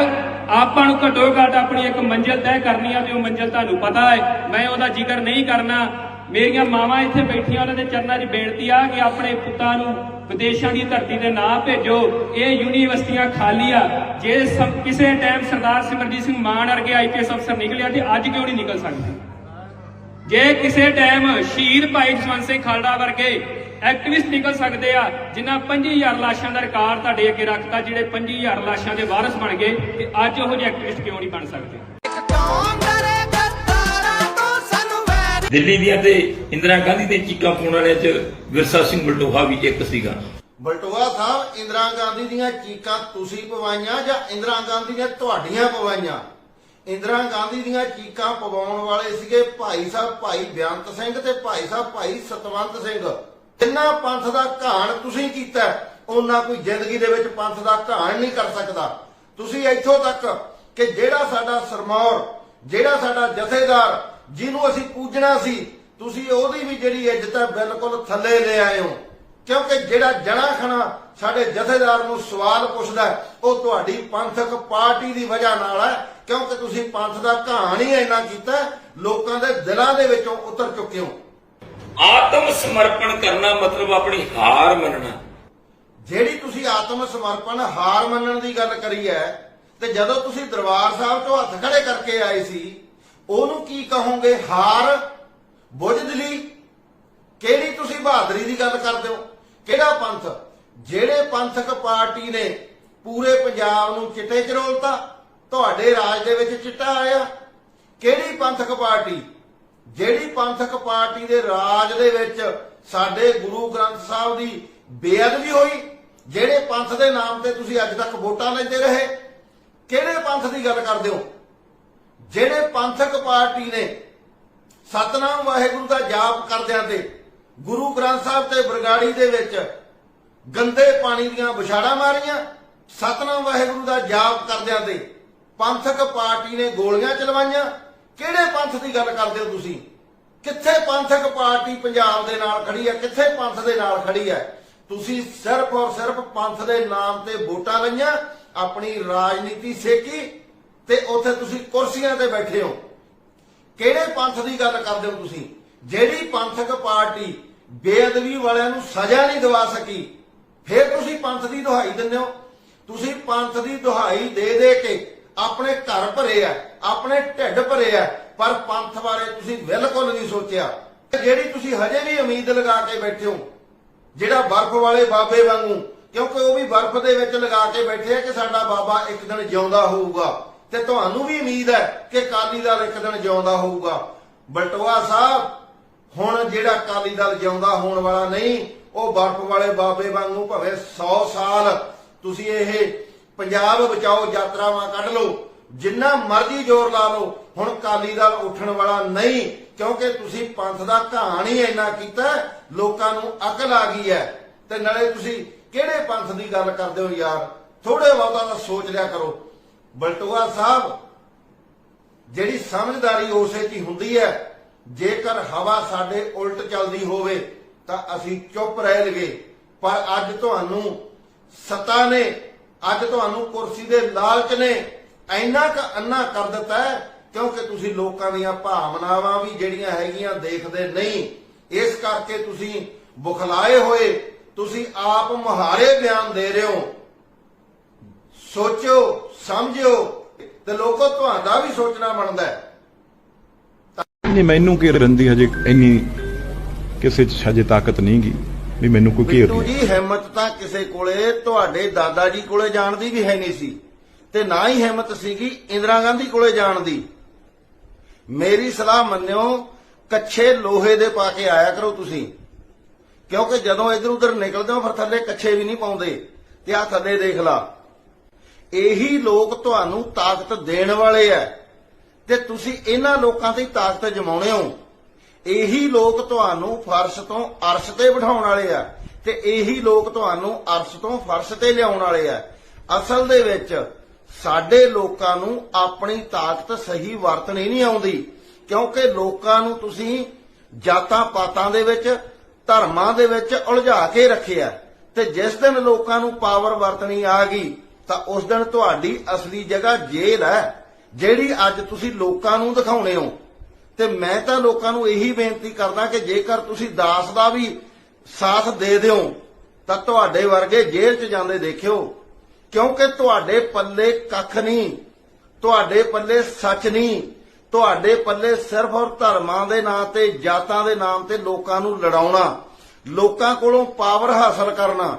ਆਪਾਂ ਨੂੰ ਘੱਟੋ ਘੱਟ ਆਪਣੀ ਇੱਕ ਮੰਜ਼ਿਲ ਤੈਅ ਕਰਨੀ ਆ ਤੇ ਉਹ ਮੰਜ਼ਿਲ ਤੁਹਾਨੂੰ ਪਤਾ ਹੈ। ਮੈਂ ਉਹਦਾ ਜ਼ਿਕਰ ਨਹੀਂ ਕਰਨਾ। ਮੇਰੀਆਂ ਮਾਵਾਂ ਇੱਥੇ ਬੈਠੀਆਂ, ਉਹਨਾਂ ਦੇ ਚਰਨਾਂ 'ਚ ਬੇਨਤੀ ਆ ਕਿ ਆਪਣੇ ਪੁੱਤਾਂ ਨੂੰ ਵਿਦੇਸ਼ਾਂ ਦੀ ਧਰਤੀ ਤੇ ਨਾ ਭੇਜੋ। ਇਹ ਯੂਨੀਵਰਸਿਟੀਆਂ ਖਾਲੀ ਆ। ਜੇ ਕਿਸੇ ਟਾਈਮ ਸਰਦਾਰ ਸਿਮਰਜੀਤ ਸਿੰਘ ਮਾਨ ਵਰਗੇ ਆਈਪੀਐਸ ਅਫਸਰ ਨਿਕਲਿਆ ਤੇ ਅੱਜ ਕਿਉਂ ਨਹੀਂ ਨਿਕਲ ਸਕਦੇ? ਜੇ ਕਿਸੇ ਟਾਈਮ ਸ਼ਹੀਦ ਭਾਈ ਜਸਵੰਤ ਸਿੰਘ ਖਾਲੜਾ ਵਰਗੇ ਐਕਟਿਵਿਸਟ ਨਿਕਲ ਸਕਦੇ ਆ ਜਿਨ੍ਹਾਂ 25000 ਲਾਸ਼ਾਂ ਦਾ ਰਿਕਾਰਡ ਤੁਹਾਡੇ ਅੱਗੇ ਰੱਖਤਾ ਜਿਹੜੇ 25000 ਲਾਸ਼ਾਂ ਦੇ ਵਾਰਸ ਬਣ ਗਏ ਤੇ ਅੱਜ ਉਹੋ ਜਿਹੇ ਐਕਟਿਵਿਸਟ ਕਿਉਂ ਨਹੀਂ ਬਣ ਸਕਦੇ? ਦਿੱਲੀ ਦੀਆਂ ਤੇ ਇੰਦਰਾ ਗਾਂਧੀ ਦੇ ਚੀਕਾਂ ਪਾਉਣ ਵਾਲਿਆਂ 'ਚ ਵਿਰਸਾ ਸਿੰਘ ਬਲਟੋਹਾ ਵੀ ਇੱਕ ਸੀਗਾ। ਬਲਟੋਆ ਸਾਹਿਬ ਇੰਦਰਾ ਗਾਂਧੀ ਦੀਆਂ ਚੀਕਾਂ ਤੁਸੀਂ ਪਵਾਈਆਂ ਜਾਂ ਇੰਦਰਾ ਗਾਂਧੀ ਨੇ ਤੁਹਾਡੀਆਂ ਪਵਾਈਆਂ? ਇੰਦਰਾ ਗਾਂਧੀ ਦੀਆਂ ਚੀਕਾਂ ਪਵਾਉਣ ਵਾਲੇ ਸੀਗੇ ਭਾਈ ਸਾਹਿਬ ਭਾਈ ਬਿਆੰਤ ਸਿੰਘ ਤੇ ਭਾਈ ਸਾਹਿਬ ਭਾਈ ਸਤਵੰਤ ਸਿੰਘ। ਜਿੰਨਾ ਪੰਥ ਦਾ ਘਾਣ ਤੁਸੀਂ ਕੀਤਾ, ਉਹਨਾਂ ਕੋਈ ਜ਼ਿੰਦਗੀ ਦੇ ਵਿੱਚ ਪੰਥ ਦਾ ਘਾਣ ਨਹੀਂ ਕਰ ਸਕਦਾ। ਤੁਸੀਂ ਇੱਥੋਂ ਤੱਕ ਕਿ ਜਿਹੜਾ ਸਾਡਾ ਸਰਮੌਰ, ਜਿਹੜਾ ਸਾਡਾ ਜਥੇਦਾਰ, ਜਿਹਨੂੰ ਅਸੀਂ ਪੂਜਣਾ ਸੀ, ਤੁਸੀਂ ਉਹਦੀ ਵੀ ਜਿਹੜੀ ਇੱਜ਼ਤ ਹੈ ਬਿਲਕੁਲ ਥੱਲੇ ਲੈ ਆਏ ਹੋ। ਕਿਉਂਕਿ ਜਿਹੜਾ ਜਣਾ ਖਣਾ ਸਾਡੇ ਜਥੇਦਾਰ ਨੂੰ ਸਵਾਲ ਪੁੱਛਦਾ ਉਹ ਤੁਹਾਡੀ ਪੰਥਕ ਪਾਰਟੀ ਦੀ ਵਜ੍ਹਾ ਨਾਲ ਹੈ, ਕਿਉਂਕਿ ਤੁਸੀਂ ਪੰਥ ਦਾ ਘਾਣ ਹੀ ਇੰਨਾ ਕੀਤਾ ਲੋਕਾਂ ਦੇ ਦਿਲਾਂ ਦੇ ਵਿੱਚੋਂ ਉਤਰ ਚੁੱਕੇ ਹੋ। ਆਤਮ ਸਮਰਪਣ ਕਰਨਾ ਮਤਲਬ ਆਪਣੀ ਹਾਰ ਮੰਨਣਾ। ਜਿਹੜੀ ਤੁਸੀਂ ਆਤਮ ਸਮਰਪਣ, ਹਾਰ ਮੰਨਣ ਦੀ ਗੱਲ ਕਰੀ ਹੈ, ਤੇ ਜਦੋਂ ਤੁਸੀਂ ਦਰਬਾਰ ਸਾਹਿਬ ਤੋਂ ਹੱਥ ਖੜੇ ਕਰਕੇ ਆਏ ਸੀ, ਉਹਨੂੰ ਕੀ ਕਹੋਗੇ? ਹਾਰ ਬੁਝਦਲੀ ਕਿਹੜੀ ਤੁਸੀਂ ਬਹਾਦਰੀ ਦੀ ਗੱਲ ਕਰਦੇ ਹੋ? ਕਿਹੜਾ ਪੰਥ? ਜਿਹੜੇ ਪੰਥਕ ਪਾਰਟੀ ਨੇ ਪੂਰੇ ਪੰਜਾਬ ਨੂੰ ਚਿੱਟੇ ਚਰੋਲਤਾ ਤੁਹਾਡੇ ਰਾਜ ਦੇ ਵਿੱਚ ਚਿੱਟਾ ਆਇਆ। ਕਿਹੜੀ ਪੰਥਕ ਪਾਰਟੀ? ਜਿਹੜੀ ਪੰਥਕ ਪਾਰਟੀ ਦੇ ਰਾਜ ਦੇ ਵਿੱਚ ਸਾਡੇ ਗੁਰੂ ਗ੍ਰੰਥ ਸਾਹਿਬ ਦੀ ਬੇਅਦਬੀ ਹੋਈ, ਜਿਹੜੇ ਪੰਥ ਦੇ ਨਾਮ ਤੇ ਤੁਸੀਂ ਅੱਜ ਤੱਕ ਵੋਟਾਂ ਲੈਂਦੇ ਰਹੇ, ਕਿਹੜੇ ਪੰਥ ਦੀ ਗੱਲ ਕਰਦੇ ਹੋ? ਜਿਹੜੇ ਪੰਥਕ ਪਾਰਟੀ ਨੇ ਸਤਨਾਮ ਵਾਹਿਗੁਰੂ ਦਾ ਜਾਪ ਕਰਦਿਆਂ ਤੇ ਗੁਰੂ ਗ੍ਰੰਥ ਸਾਹਿਬ ਤੇ ਬਰਗਾੜੀ ਦੇ ਵਿੱਚ ਗੰਦੇ ਪਾਣੀ ਦੀਆਂ ਵਿਛਾੜਾਂ ਮਾਰੀਆਂ, ਸਤਨਾਮ ਵਾਹਿਗੁਰੂ ਦਾ ਜਾਪ ਕਰਦਿਆਂ ਤੇ ਪੰਥਕ ਪਾਰਟੀ ਨੇ ਗੋਲੀਆਂ ਚਲਵਾਈਆਂ ਕਿਹੜੇ ਪੰਥ ਦੀ ਗੱਲ ਕਰਦੇ ਹੋ ਤੁਸੀਂ? ਕਿੱਥੇ ਪੰਥਕ ਪਾਰਟੀ ਪੰਜਾਬ ਦੇ ਨਾਲ ਖੜੀ ਹੈ? ਕਿੱਥੇ ਪੰਥ ਦੇ ਨਾਲ ਖੜੀ ਹੈ? ਤੁਸੀਂ ਸਿਰਫ ਔਰ ਸਿਰਫ ਪੰਥ ਦੇ ਨਾਮ ਤੇ ਵੋਟਾਂ ਲਈਆਂ, ਆਪਣੀ ਰਾਜਨੀਤੀ ਸੇਕੀ ਤੇ ਉੱਥੇ ਤੁਸੀਂ ਕੁਰਸੀਆਂ ਤੇ ਬੈਠੇ ਹੋ। ਕਿਹੜੇ ਪੰਥ ਦੀ ਗੱਲ ਕਰਦੇ ਹੋ ਤੁਸੀਂ? ਜਿਹੜੀ ਪੰਥਕ ਪਾਰਟੀ ਬੇਅਦਬੀ ਵਾਲਿਆਂ ਨੂੰ ਸਜ਼ਾ ਨਹੀਂ ਦਿਵਾ ਸਕੀ, ਫਿਰ ਤੁਸੀਂ ਪੰਥ ਦੀ ਦੁਹਾਈ ਦਿੰਦੇ ਹੋ। ਤੁਸੀਂ ਪੰਥ ਦੀ ਦੁਹਾਈ ਦੇ ਦੇ ਕੇ ਆਪਣੇ ਘਰ ਭਰੇ ਆ, ਆਪਣੇ ਢਿੱਡ ਭਰੇ ਆ, ਪਰ ਪੰਥ ਬਾਰੇ ਤੁਸੀਂ ਬਿਲਕੁਲ ਨਹੀਂ ਸੋਚਿਆ। ਜਿਹੜੀ ਤੁਸੀਂ ਹਜੇ ਵੀ ਉਮੀਦ ਲਗਾ ਕੇ ਬੈਠੇ ਹੋ, ਜਿਹੜਾ ਬਰਫ਼ ਵਾਲੇ ਬਾਬੇ ਵਾਂਗੂ, ਕਿਉਂਕਿ ਉਹ ਵੀ ਬਰਫ਼ ਦੇ ਵਿੱਚ ਲਗਾ ਕੇ ਬੈਠੇ ਆ ਕਿ ਸਾਡਾ ਬਾਬਾ ਇੱਕ ਦਿਨ ਜਿਉਂਦਾ ਹੋਊਗਾ। ਤੇ ਤੁਹਾਨੂੰ ਵੀ ਉਮੀਦ ਹੈ ਕਿ ਕਾਲੀ ਦਲ ਇੱਕ ਦਿਨ ਜਿਉਂਦਾ ਹੋਊਗਾ। ਬਲਟੋਆ ਸਾਹਿਬ, ਹੁਣ ਜਿਹੜਾ ਕਾਲੀ ਦਲ ਜਿਉਂਦਾ ਹੋਣ ਵਾਲਾ ਨਹੀਂ, ਉਹ ਬਰਫ਼ ਵਾਲੇ ਬਾਬੇ ਵਾਂਗੂ ਭਾਵੇਂ 100 ਸਾਲ ਤੁਸੀਂ ਇਹ ਪੰਜਾਬ ਬਚਾਓ, ਯਾਤਰਾਵਾਂ ਕੱਢ ਲਓ। ਜਿੰਨਾ ਮਰਜ਼ੀ ਜ਼ੋਰ ਲਾ ਲਓ। ਹੁਣ ਕਾਲੀ ਦਲ ਉੱਠਣ ਵਾਲਾ ਨਹੀਂ, ਕਿਉਂਕਿ ਤੁਸੀਂ ਪੰਥ ਦਾ ਕਹਾਣ ਹੀ ਇੰਨਾ ਕੀਤਾ, ਲੋਕਾਂ ਨੂੰ ਅਕਲ ਆ ਗਈ ਹੈ। ਤੇ ਨਾਲੇ ਤੁਸੀਂ ਕਿਹੜੇ ਪੰਥ ਦੀ ਗੱਲ ਕਰਦੇ ਹੋ ਯਾਰ? ਥੋੜੇ ਬਹੁਤਾ ਤਾਂ ਸੋਚ ਲਿਆ ਕਰੋ। ਬਲਟੂਆ ਸਾਹਿਬ, ਜਿਹੜੀ ਸਮਝਦਾਰੀ ਉਸੇ 'ਚ ਹੁੰਦੀ ਹੈ। ਜੇਕਰ ਹਵਾ ਸਾਡੇ ਉਲਟ ਚੱਲਦੀ ਹੋਵੇ, ਤਾਂ ਅਸੀਂ ਚੁੱਪ ਰਹਿ ਲਗੇ ਪਰ ਅੱਜ ਤੁਹਾਨੂੰ ਸਤਾ ਨੇ ਅੱਜ ਤੁਹਾਨੂੰ ਕੁਰਸੀ ਦੇ ਲਾਲਚ ਨੇ ਇੰਨਾ ਕ ਅੰਨਾ ਕਰ ਦਿੱਤਾ ਕਿਉਂਕਿ ਤੁਸੀਂ ਲੋਕਾਂ ਦੀਆਂ ਭਾਵਨਾਵਾਂ ਵੀ ਜਿਹੜੀਆਂ ਹੈਗੀਆਂ ਦੇਖਦੇ ਨਹੀਂ। ਇਸ ਕਰਕੇ ਤੁਸੀਂ ਬੁਖਲਾਏ ਹੋਏ, ਤੁਸੀਂ ਆਪ ਮੁਹਾਰੇ ਬਿਆਨ ਦੇ ਰਹੇ ਹੋ। ਸੋਚੋ, ਸਮਝਿਓ, ਤੇ ਲੋਕੋ ਤੁਹਾਡਾ ਵੀ ਸੋਚਣਾ ਬਣਦਾ ਹੈ। ਨਹੀਂ, ਮੈਨੂੰ ਘੇਰ ਰੰਦੀ ਹਜੇ ਇੰਨੀ ਕਿਸੇ ਚ ਹਜੇ ਤਾਕਤ ਨਹੀਂ ਗੀ ਵੀ ਮੈਨੂੰ ਕੋਈ ਘੇਰ ਬਿੱਟੂ ਜੀ ਹਿੰਮਤ ਤਾਂ ਕਿਸੇ ਕੋਲੇ ਤੁਹਾਡੇ ਦਾਦਾ ਜੀ ਕੋਲੇ ਜਾਣ ਦੀ ਵੀ ਹੈ ਨਹੀਂ ਸੀ। ਤੇ ਨਾ ਹੀ ਹਿੰਮਤ ਸੀਗੀ ਇੰਦਰਾ ਗਾਂਧੀ ਕੋਲੇ ਜਾਣ ਦੀ। ਮੇਰੀ ਸਲਾਹ ਮੰਨਿਓ ਕੱਛੇ ਲੋਹੇ ਦੇ ਪਾ ਕੇ ਆਇਆ ਕਰੋ ਤੁਸੀਂ। ਕਿਉਂਕਿ ਜਦੋਂ ਇਧਰ ਉਧਰ ਨਿਕਲਦੇ ਹੋ ਫਿਰ ਥੱਲੇ ਕੱਛੇ ਵੀ ਨਹੀਂ ਪਾਉਂਦੇ। ਤੇ ਆ ਥੱਲੇ ਦੇਖ ਲਾ। ਇਹੀ ਲੋਕ ਤੁਹਾਨੂੰ ਤਾਕਤ ਦੇਣ ਵਾਲੇ ਐ। ਤੇ ਤੁਸੀਂ ਇਹਨਾਂ ਲੋਕਾਂ ਦੀ ਤਾਕਤ ਜਮਾਉਣੇ ਹੋ। ਇਹੀ ਲੋਕ ਤੁਹਾਨੂੰ ਫਰਸ਼ ਤੋਂ ਅਰਸ਼ ਤੇ ਬਿਠਾਉਣ ਵਾਲੇ ਆ ਤੇ ਇਹੀ ਲੋਕ ਤੁਹਾਨੂੰ ਅਰਸ਼ ਤੋਂ ਫਰਸ਼ ਤੇ ਲਿਆਉਣ ਵਾਲੇ ਆ। ਅਸਲ ਦੇ ਵਿੱਚ ਸਾਡੇ ਲੋਕਾਂ ਨੂੰ ਆਪਣੀ ਤਾਕਤ ਸਹੀ ਵਰਤਣੀ ਨਹੀਂ ਆਉਂਦੀ, ਕਿਉਂਕਿ ਲੋਕਾਂ ਨੂੰ ਤੁਸੀਂ ਜਾਤਾਂ ਪਾਤਾਂ ਦੇ ਵਿੱਚ, ਧਰਮਾਂ ਦੇ ਵਿੱਚ ਉਲਝਾ ਕੇ ਰੱਖਿਆ। ਤੇ ਜਿਸ ਦਿਨ ਲੋਕਾਂ ਨੂੰ ਪਾਵਰ ਵਰਤਣੀ ਆ ਗਈ, ਤਾਂ ਉਸ ਦਿਨ ਤੁਹਾਡੀ ਅਸਲੀ ਜਗ੍ਹਾ ਜੇਲ੍ਹ ਹੈ, ਜਿਹੜੀ ਅੱਜ ਤੁਸੀਂ ਲੋਕਾਂ ਨੂੰ ਦਿਖਾਉਣੇ ਹੋ। ਤੇ ਮੈਂ ਤਾਂ ਲੋਕਾਂ ਨੂੰ ਇਹੀ ਬੇਨਤੀ ਕਰਦਾ ਕਿ ਜੇਕਰ ਤੁਸੀਂ ਦਾਸ ਦਾ ਵੀ ਸਾਥ ਦੇ ਦਿਓ, ਤਾਂ ਤੁਹਾਡੇ ਵਰਗੇ ਜੇਲ੍ਹ 'ਚ ਜਾਂਦੇ ਦੇਖਿਓ, ਕਿਉਂਕਿ ਤੁਹਾਡੇ ਪੱਲੇ ਕੱਖ ਨਹੀਂ, ਤੁਹਾਡੇ ਪੱਲੇ ਸੱਚ ਨਹੀਂ, ਤੁਹਾਡੇ ਪੱਲੇ ਸਿਰਫ ਔਰ ਧਰਮਾਂ ਦੇ ਨਾਂ ਤੇ, ਜਾਤਾਂ ਦੇ ਨਾਮ ਤੇ ਲੋਕਾਂ ਨੂੰ ਲੜਾਉਣਾ, ਲੋਕਾਂ ਕੋਲੋਂ ਪਾਵਰ ਹਾਸਲ ਕਰਨਾ,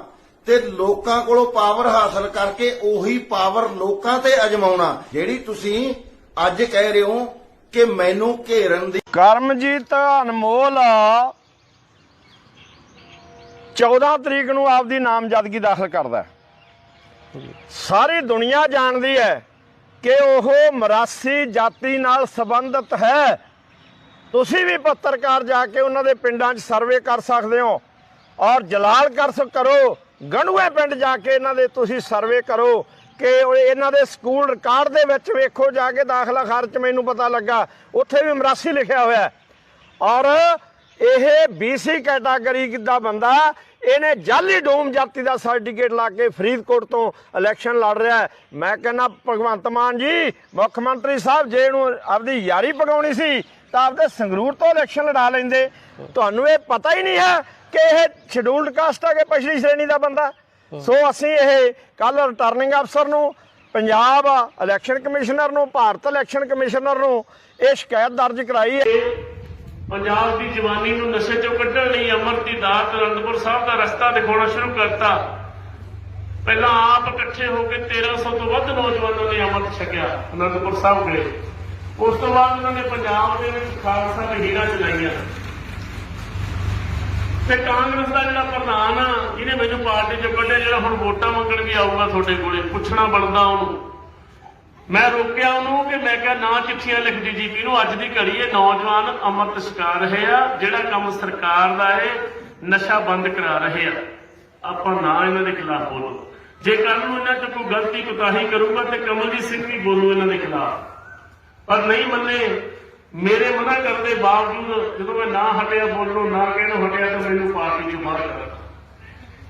ਤੇ ਲੋਕਾਂ ਕੋਲੋਂ ਪਾਵਰ ਹਾਸਲ ਕਰਕੇ ਉਹੀ ਪਾਵਰ ਲੋਕਾਂ ਤੇ ਅਜਮਾਉਣਾ, ਜਿਹੜੀ ਤੁਸੀਂ ਅੱਜ ਕਹਿ ਰਹੇ ਹੋ ਕਿ ਮੈਨੂੰ ਘੇਰਨ ਦੀ ਕਰਮਜੀਤ ਅਨਮੋਲ 14 ਤਰੀਕ ਨੂੰ ਆਪਦੀ ਨਾਮਜ਼ਦਗੀ ਦਾਖਲ ਕਰਦਾ ਹੈ। ਸਾਰੀ ਦੁਨੀਆ ਜਾਣਦੀ ਹੈ ਕਿ ਉਹ ਮਰਾਸੀ ਜਾਤੀ ਨਾਲ ਸੰਬੰਧਿਤ ਹੈ। ਤੁਸੀਂ ਵੀ ਪੱਤਰਕਾਰ ਜਾ ਕੇ ਉਹਨਾਂ ਦੇ ਪਿੰਡਾਂ 'ਚ ਸਰਵੇ ਕਰ ਸਕਦੇ ਹੋ ਔਰ ਜਲਾਲ ਕਰ ਕਰੋ। ਗੰਡੂਏ ਪਿੰਡ ਜਾ ਕੇ ਇਹਨਾਂ ਦੇ ਤੁਸੀਂ ਸਰਵੇ ਕਰੋ। ਕਿ ਇਹਨਾਂ ਦੇ ਸਕੂਲ ਰਿਕਾਰਡ ਦੇ ਵਿੱਚ ਵੇਖੋ ਜਾ ਕੇ ਦਾਖਲਾ ਖਰਚ ਮੈਨੂੰ ਪਤਾ ਲੱਗਾ। ਉੱਥੇ ਵੀ ਮਰਾਸੀ ਲਿਖਿਆ ਹੋਇਆ ਔਰ ਇਹ BC ਕੈਟਾਗਰੀ ਦਾ ਬੰਦਾ, ਇਹਨੇ ਜਾਲੀ ਡੋਮ ਜਾਤੀ ਦਾ ਸਰਟੀਫਿਕੇਟ ਲਾ ਕੇ ਫਰੀਦਕੋਟ ਤੋਂ ਇਲੈਕਸ਼ਨ ਲੜ ਰਿਹਾ ਹੈ। ਮੈਂ ਕਹਿੰਦਾ, ਭਗਵੰਤ ਮਾਨ ਜੀ, ਮੁੱਖ ਮੰਤਰੀ ਸਾਹਿਬ ਜੇ ਇਹਨੂੰ ਆਪਦੀ ਯਾਰੀ ਪਗਾਉਣੀ ਸੀ, ਤਾਂ ਆਪਦੇ ਸੰਗਰੂਰ ਤੋਂ ਇਲੈਕਸ਼ਨ ਲੜਾ ਲੈਂਦੇ। ਤੁਹਾਨੂੰ ਇਹ ਪਤਾ ਹੀ ਨਹੀਂ ਹੈ ਕਿ ਇਹ ਸ਼ਡਿਊਲਡ ਕਾਸਟ ਹੈ ਕਿ ਪਛੜੀ ਸ਼੍ਰੇਣੀ ਦਾ ਬੰਦਾ? ਸੋ ਅਸੀਂ ਇਹ ਕੱਲ ਰਿਟਰਨਿੰਗ ਅਫਸਰ ਨੂੰ, ਪੰਜਾਬ ਇਲੈਕਸ਼ਨ ਕਮਿਸ਼ਨਰ ਨੂੰ, ਭਾਰਤ ਇਲੈਕਸ਼ਨ ਕਮਿਸ਼ਨਰ ਨੂੰ ਇਹ ਸ਼ਿਕਾਇਤ ਦਰਜ ਕਰਾਈ ਹੈ। ਪੰਜਾਬ ਦੀ ਜਵਾਨੀ ਨੂੰ ਨਸ਼ੇ ਚੋਂ ਕੱਢਣ ਲਈ ਅਮਰ ਦੀ ਦਾਤ ਅਨੰਦਪੁਰ ਸਾਹਿਬ ਦਾ ਰਸਤਾ ਦਿਖਾਉਣਾ ਸ਼ੁਰੂ ਕਰਤਾ। ਪਹਿਲਾਂ ਆਪ ਇਕੱਠੇ ਹੋ ਕੇ 1300 ਤੋਂ ਵੱਧ ਨੌਜਵਾਨਾਂ ਨੇ ਅਮਰ ਛਕਿਆ, ਅਨੰਦਪੁਰ ਸਾਹਿਬ ਗਏ। ਉਸ ਤੋਂ ਬਾਅਦ ਉਹਨਾਂ ਨੇ ਪੰਜਾਬ ਦੇ ਵਿੱਚ ਖਾਲਸਾ ਹੀਰਾ ਚਲਾਈਆਂ ਤੇ ਕਾਂਗਰਸ ਦਾ ਜਿਹੜਾ ਪ੍ਰਧਾਨ ਆ, ਜਿਹਨੇ ਮੈਨੂੰ ਪਾਰਟੀ ਚੋਂ ਕੱਢਿਆ, ਜਿਹੜਾ ਹੁਣ ਵੋਟਾਂ ਮੰਗਣ ਵੀ ਆਊਗਾ ਤੁਹਾਡੇ ਕੋਲੇ, ਪੁੱਛਣਾ ਬਣਦਾ ਉਹਨੂੰ। ਮੈਂ ਰੋਕਿਆ ਉਹਨੂੰ ਕਿ ਮੈਂ ਕਿਹਾ ਨਾ ਚਿੱਠੀਆਂ ਲਿਖ ਡੀਜੀਪੀ ਨੂੰ, ਅੱਜ ਦੀ ਘੜੀ ਇਹ ਨੌਜਵਾਨ ਅੰਮ੍ਰਿਤ ਛਕਾ ਰਹੇ ਆ, ਜਿਹੜਾ ਕੰਮ ਸਰਕਾਰ ਦਾ ਹੈ ਨਸ਼ਾ ਬੰਦ ਕਰਾ ਰਹੇ ਆ। ਆਪਾਂ ਨਾ ਇਹਨਾਂ ਦੇ ਖਿਲਾਫ ਬੋਲੋ। ਜੇ ਕੱਲ ਨੂੰ ਇਹਨਾਂ ਚ ਕੋਈ ਗਲਤੀ, ਕੁਤਾਹੀ ਕਰੂਗਾ ਤੇ ਕਮਲਜੀਤ ਸਿੰਘ ਵੀ ਬੋਲੂ ਇਹਨਾਂ ਦੇ ਖਿਲਾਫ। ਪਰ ਨਹੀਂ ਮੰਨੇ ਮੇਰੇ ਮਨਾ ਕਰਨ ਦੇ ਬਾਵਜੂਦ ਜਦੋਂ ਮੈਂ ਨਾ ਹਟਿਆ ਬੋਲਣੋਂ ਨਾ ਕਹਿਣੋਂ ਹਟਿਆ ਤਾਂ ਮੈਨੂੰ ਪਾਰਟੀ ਚੋਂ ਬਾਹਰ ਕਰ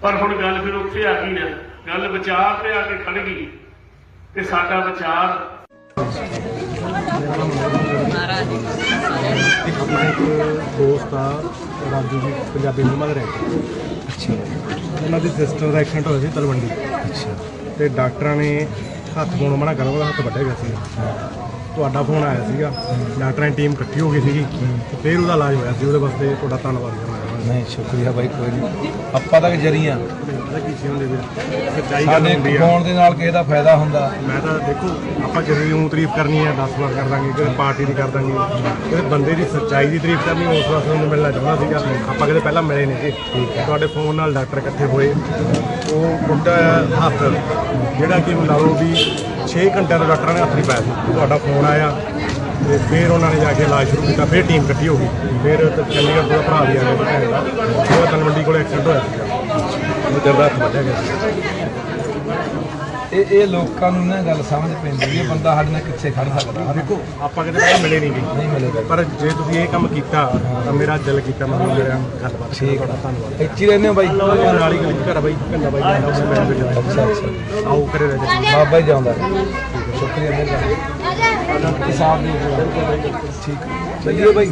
ਪਰ ਹੁਣ ਗੱਲ ਫਿਰ ਉੱਥੇ ਆ ਗਈ ਨਾ ਗੱਲ ਵਿਚਾਰ ਤੇ ਆ ਕੇ ਖੜ ਗਈ ਤੇ ਸਾਡਾ ਵਿਚਾਰ ਦੋਸਤ ਆ ਰਾਜੂ ਜੀ ਪੰਜਾਬੀ ਫਿਲਮਾਂ ਦੇ ਰਹਿ ਅੱਛਾ। ਉਹਨਾਂ ਦੀ ਸਿਸਟਰ ਦਾ ਐਕਸੀਡੈਂਟ ਹੋਇਆ ਸੀ ਤਲਵੰਡੀ। ਅੱਛਾ। ਤੇ ਡਾਕਟਰਾਂ ਨੇ ਹੱਥ ਪਾਉਣੋਂ ਮਨਾ ਕਰ ਉਹਦਾ ਹੱਥ ਵੱਢਿਆ ਗਿਆ ਸੀ। ਤੁਹਾਡਾ ਫੋਨ ਆਇਆ ਸੀਗਾ। ਡਾਕਟਰਾਂ ਦੀ ਟੀਮ ਇਕੱਠੀ ਹੋ ਗਈ ਸੀਗੀ। ਤੇ ਫਿਰ ਉਹਦਾ ਇਲਾਜ ਹੋਇਆ ਸੀ। ਉਹਦੇ ਵਾਸਤੇ ਤੁਹਾਡਾ ਧੰਨਵਾਦ ਕਰਨਾ ਨਹੀਂ ਸ਼ੁਕਰੀਆ ਬਾਈ ਕੋਈ ਨਹੀਂ। ਆਪਾਂ ਤਾਂ ਜਰੀਆਂ। ਸਾਡੇ ਫੋਨ ਦੇ ਨਾਲ ਕਿਸੇ ਦਾ ਫਾਇਦਾ ਹੁੰਦਾ। ਮੈਂ ਤਾਂ ਦੇਖੋ ਆਪਾਂ ਦੀ ਊਂ ਤਾਰੀਫ ਕਰਨੀ ਹੈ 10 ਵਾਰ ਕਰ ਦਾਂਗੇ ਕਿਸੇ ਪਾਰਟੀ ਦੀ ਕਰ ਦਾਂਗੇ। ਕਿਸੇ ਬੰਦੇ ਦੀ ਸੱਚਾਈ ਦੀ ਤਾਰੀਫ ਕਰਨੀ ਉਸ ਵਾਸਤੇ ਉਹਨੂੰ ਮਿਲਣਾ ਚਾਹੁੰਦਾ ਸੀਗਾ। ਆਪਾਂ ਕਦੇ ਪਹਿਲਾਂ ਮਿਲੇ ਨਹੀਂ ਸੀ। ਤੁਹਾਡੇ ਫੋਨ ਨਾਲ ਡਾਕਟਰ ਇਕੱਠੇ ਹੋਏ। ਉਹ ਬੁੱਢਾ ਹੱਥ ਜਿਹੜਾ ਕਿ ਲਾ ਲਓ ਵੀ 6 ਘੰਟਿਆਂ ਤੋਂ ਡਾਕਟਰਾਂ ਨੇ ਹੱਥ ਨਹੀਂ ਪਾਇਆ ਤੁਹਾਡਾ ਫੋਨ ਆਇਆ। ਤੇ ਫਿਰ ਉਹਨਾਂ ਨੇ ਜਾ ਕੇ ਇਲਾਜ ਸ਼ੁਰੂ ਕੀਤਾ ਫਿਰ ਟੀਮ ਇਕੱਠੀ ਹੋ ਗਈ। ਫਿਰ ਚੰਡੀਗੜ੍ਹ ਤੋਂ ਭਰਾ ਵੀ ਆ ਗਿਆ ਭੈਣ ਦਾ। ਉਹ ਤਲਵੰਡੀ ਕੋਲ ਐਕਸੀਡੈਂਟ ਹੋਇਆ ਸੀਗਾ। ਉਹ ਜਰਦਾ ਹੱਥ ਵੱਢਿਆ ਗਿਆ ਇਹ ਇਹ ਲੋਕਾਂ ਨੂੰ ਨਾ ਗੱਲ ਸਮਝ ਪੈਂਦੀ ਇਹ ਬੰਦਾ ਸਾਡੇ ਨਾਲ ਕਿੱਥੇ ਖੜ ਸਕਦਾ। ਹਨਾ ਦੇਖੋ ਆਪਾਂ ਕਦੇ ਪਹਿਲਾਂ ਮਿਲੇ ਨਹੀਂ ਨਹੀਂ ਮਿਲੇਗਾ ਪਰ ਜੇ ਤੁਸੀਂ ਇਹ ਕੰਮ ਕੀਤਾ ਤਾਂ ਮੇਰਾ ਦਿਲ ਕੀਤਾ ਮੈਂ ਮੇਰਾ ਗੱਲਬਾਤ ਠੀਕ ਤੁਹਾਡਾ ਧੰਨਵਾਦ। ਇੱਥੇ ਹੀ ਰਹਿੰਦੇ ਹੋ ਬਾਈ? ਨਾਲ ਹੀ ਗਲੀ ਬਾਈ। ਕੰਨਾ ਬਾਈ ਦਾ ਨਾਮ ਮੈਂ ਵੀ ਜਾਂਦਾ ਆਓ ਕਰੇ ਰਹਿ ਜੀ। ਬਾਬਾ ਹੀ ਜਾਉਂਦਾ ਸ਼ੁਕਰੀਆ ਮਿਹਰਬਾਨੀ। ਸਾਹਿਬ ਦੀ ਠੀਕ। ਚੱਲੀਏ ਬਾਈ।